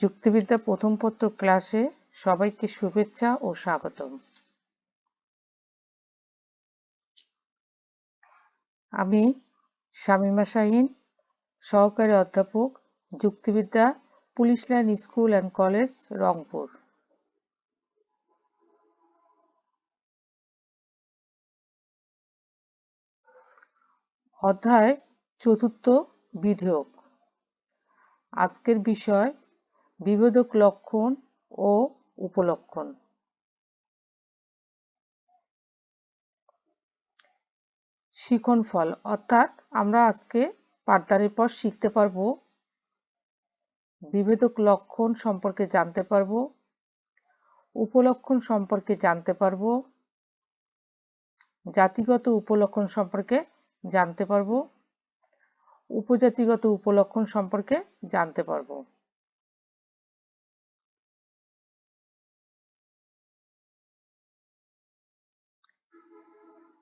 যুক্তিবিদ্যা প্রথম পত্র ক্লাসে সবাইকে শুভেচ্ছা ও স্বাগতম। আমি শামীমা শাহিন, সহকারী অধ্যাপক, যুক্তিবিদ্যা, police line school and college, Rangpur. অধ্যায় চতুর্থ বিধেয়ক। আজকের বিষয় বিভেদক লক্ষণ ও উপলক্ষণ। শিখন ফল, অর্থাৎ আমরা আজকে পাঠদানের পর শিখতে পারব বিভেদক লক্ষণ সম্পর্কে জানতে পারব, উপলক্ষণ সম্পর্কে জানতে পারব, জাতিগত উপলক্ষণ সম্পর্কে জানতে পারব, উপজাতিগত উপলক্ষণ সম্পর্কে জানতে পারব।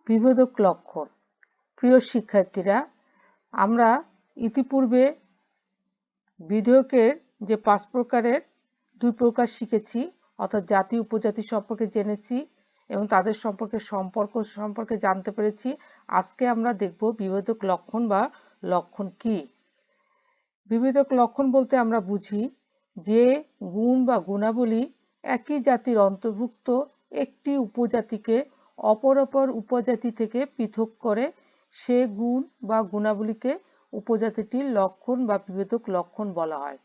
বিভেদক লক্ষণ। প্রিয় শিক্ষার্থীরা, আমরা ইতিপূর্বে বিধেয়কের যে পাঁচ প্রকারের দুই প্রকার শিখেছি, অর্থাৎ জাতি, উপজাতি সম্পর্কে জেনেছি এবং তাদের সম্পর্কে সম্পর্ক সম্পর্কে জানতে পেরেছি। আজকে আমরা দেখব বিভেদক লক্ষণ বা লক্ষণ কি। বিভেদক লক্ষণ বলতে আমরা বুঝি যে গুণ বা গুণাবলী একই জাতির অন্তর্ভুক্ত একটি উপজাতিকে অপর অপর উপজাতি থেকে পৃথক করে সে গুণ বা গুণাবলীকে উপজাতিটির লক্ষণ বা বিভেদক লক্ষণ বলা হয়।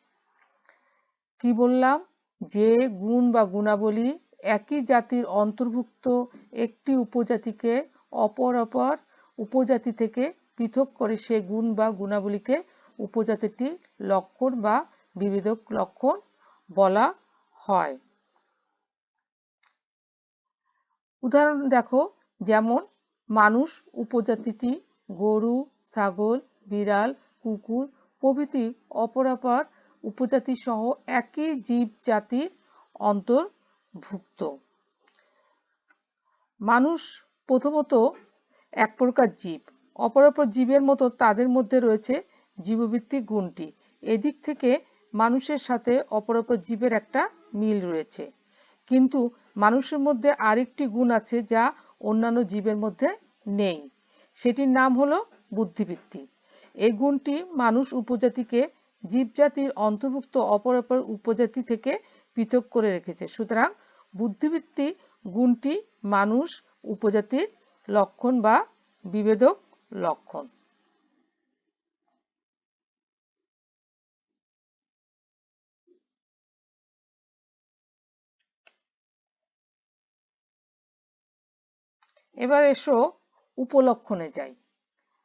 কি বললাম? যে গুণ বা গুণাবলী একই জাতির অন্তর্ভুক্ত একটি উপজাতিকে অপর অপর উপজাতি থেকে পৃথক করে সে গুণ বা গুণাবলীকে উপজাতিটি লক্ষণ বা বিভেদক লক্ষণ বলা হয়। উদাহরণ দেখো, যেমন মানুষ, উপজাতিটি গরু, ছাগল, বিড়াল, কুকুর প্রভৃতি অপরাপর উপজাতি সহ একই জীব জাতির অন্তর্ভুক্ত। মানুষ প্রথমত এক প্রকার জীব, অপরাপর জীবের মতো তাদের মধ্যে রয়েছে জীবভিত্তিক গুণটি। এদিক থেকে মানুষের সাথে অপরাপর জীবের একটা মিল রয়েছে। কিন্তু মানুষের মধ্যে আরেকটি গুণ আছে যা অন্যান্য জীবের মধ্যে নেই। সেটির নাম হলো বুদ্ধিবৃত্তি। এই গুণটি মানুষ উপজাতিকে জীবজাতির অন্তর্ভুক্ত অপর অপর উপজাতি থেকে পৃথক করে রেখেছে। সুতরাং বুদ্ধিবৃত্তি গুণটি মানুষ উপজাতির লক্ষণ বা বিভেদক লক্ষণ। এবার এসো উপলক্ষণে যাই।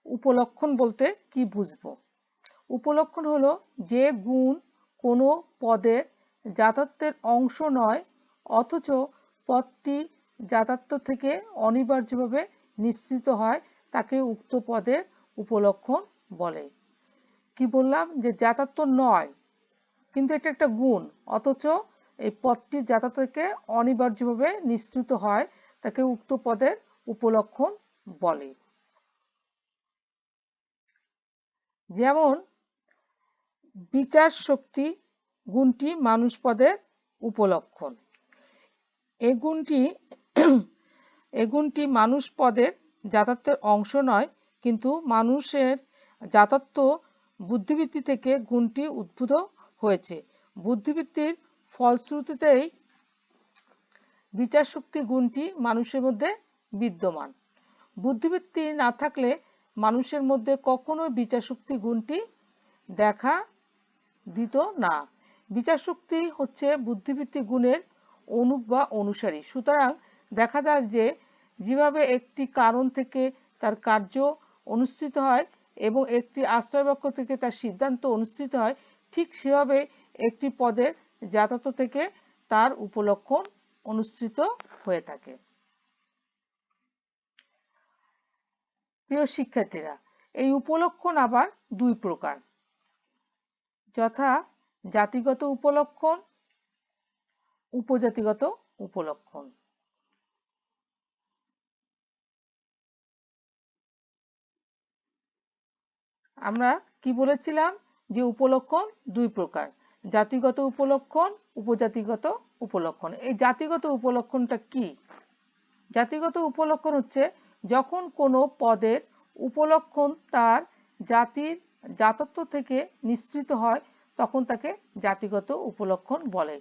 উপলক্ষণ বলতে কি বুঝব? উপলক্ষণ হলো যে গুণ কোনো পদের যাতাত্বের অংশ নয়, অথচ পদটি যাতাত্ব থেকে অনিবার্যভাবে নিশ্চিত হয়, তাকে উক্ত পদের উপলক্ষণ বলে। কি বললাম? যে যাতাত্ব নয়, কিন্তু এটা একটা গুণ, অথচ এই পদটি যাতায়াত থেকে অনিবার্যভাবে নিশ্চিত হয়, তাকে উক্ত পদের উপলক্ষণ বলে। যেমন বিচার শক্তি গুণটি মানুষ পদের উপলক্ষণ। এ গুণটি এ গুণটি মানুষ পদের যাতাত্বের অংশ নয়, কিন্তু মানুষের যাতাত্ব বুদ্ধিবৃত্তি থেকে গুণটি উদ্ভূত হয়েছে। বুদ্ধিবৃত্তির ফলশ্রুতিতেই বিচার শক্তি গুণটি মানুষের মধ্যে বিদ্যমান। বুদ্ধিবৃত্তি না থাকলে মানুষের মধ্যে কখনো বিচারশক্তি গুণটি দেখা দিত না। বিচারশক্তি হচ্ছে বুদ্ধিবৃত্তি গুণের অনুপ বা অনুসারী। সুতরাং দেখা যাক যে যেভাবে একটি কারণ থেকে তার কার্য অনুষ্ঠিত হয় এবং একটি আশ্রয়বাক্য থেকে তার সিদ্ধান্ত অনুষ্ঠিত হয়, ঠিক সেভাবে একটি পদের যাতায়াত থেকে তার উপলক্ষণ অনুষ্ঠিত হয়ে থাকে। প্রিয় শিক্ষার্থীরা, এই উপলক্ষণ আবার দুই প্রকার। যথা জাতিগত উপলক্ষণ, উপজাতিগত উপলক্ষণ। আমরা কি বলেছিলাম? যে উপলক্ষণ দুই প্রকার, জাতিগত উপলক্ষণ, উপজাতিগত উপলক্ষণ। এই জাতিগত উপলক্ষণটা কি? জাতিগত উপলক্ষণ হচ্ছে যখন কোনো পদের উপলক্ষণ তার জাতির জাতত্ব থেকে নিঃসৃত হয়, তখন তাকে জাতিগত উপলক্ষণ বলে।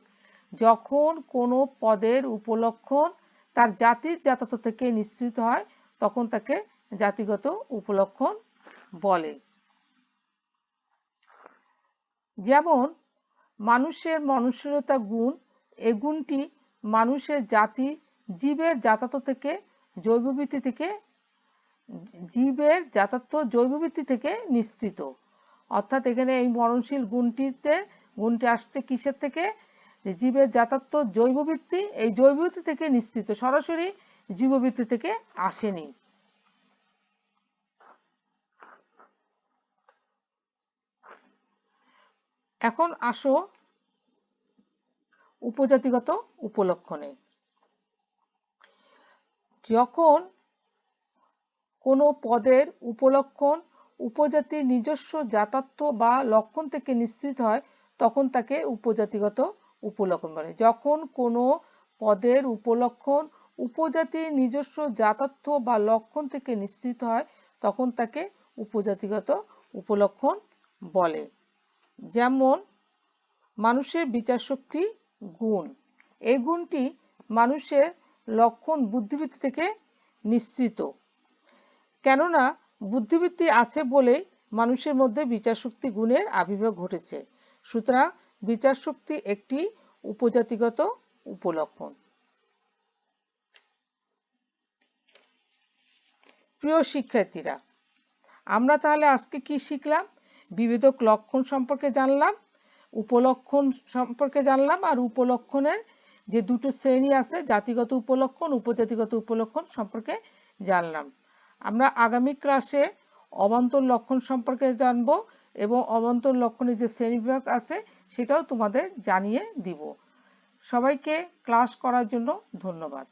যখন কোনো পদের উপলক্ষণ তার জাতির জাতত্ব থেকে নিঃসৃত হয়, তখন তাকে জাতিগত উপলক্ষণ বলে। যেমন, মানুষের মনুষ্যতা গুণ, এ গুণটি মানুষের জাতি জীবের জাতত্ব থেকে জৈববৃত্তি থেকে জীবের জাতত্ব জৈববৃত্তি থেকে নিঃসৃত। অর্থাৎ এখানে এই মরণশীল গুণটিতে, গুণটি আসছে কিসের থেকে? জীবের জাতত্ব জৈববৃত্তি এই জৈব জৈববৃত্তি থেকে নিঃসৃত, সরাসরি জীববৃত্তি থেকে আসেনি। এখন আসো উপজাতিগত উপলক্ষণে। যখন কোনো পদের উপলক্ষণ উপজাতির নিজস্ব জাতাত্ব বা লক্ষণ থেকে নিশ্চিত হয়, তখন তাকে উপজাতিগত উপলক্ষণ বলে। যখন কোনো পদের উপলক্ষণ উপজাতির নিজস্ব জাতাত্ব বা লক্ষণ থেকে নিশ্চিত হয়, তখন তাকে উপজাতিগত উপলক্ষণ বলে। যেমন, মানুষের বিচার শক্তি গুণ। এই গুণটি মানুষের লক্ষণ বুদ্ধিবৃত্তি থেকে নিশ্চিত কেননা, বুদ্ধিবৃত্তি আছে বলে মানুষের মধ্যে বিচার শক্তি গুণের আবির্ভাব ঘটেছে। সুতরাং বিচার শক্তি একটি উপজাতিগত উপলক্ষণ। প্রিয় শিক্ষার্থীরা, আমরা তাহলে আজকে কি শিখলাম? বিভেদক লক্ষণ সম্পর্কে জানলাম, উপলক্ষণ সম্পর্কে জানলাম আর উপলক্ষণের যে দুটো শ্রেণি আছে, জাতিগত উপলক্ষণ, উপজাতিগত উপলক্ষণ সম্পর্কে জানলাম। আমরা আগামী ক্লাসে অবান্তর লক্ষণ সম্পর্কে জানব এবং অবান্তর লক্ষণের যে শ্রেণীবিভাগ আছে, সেটাও তোমাদের জানিয়ে দিব। সবাইকে ক্লাস করার জন্য ধন্যবাদ।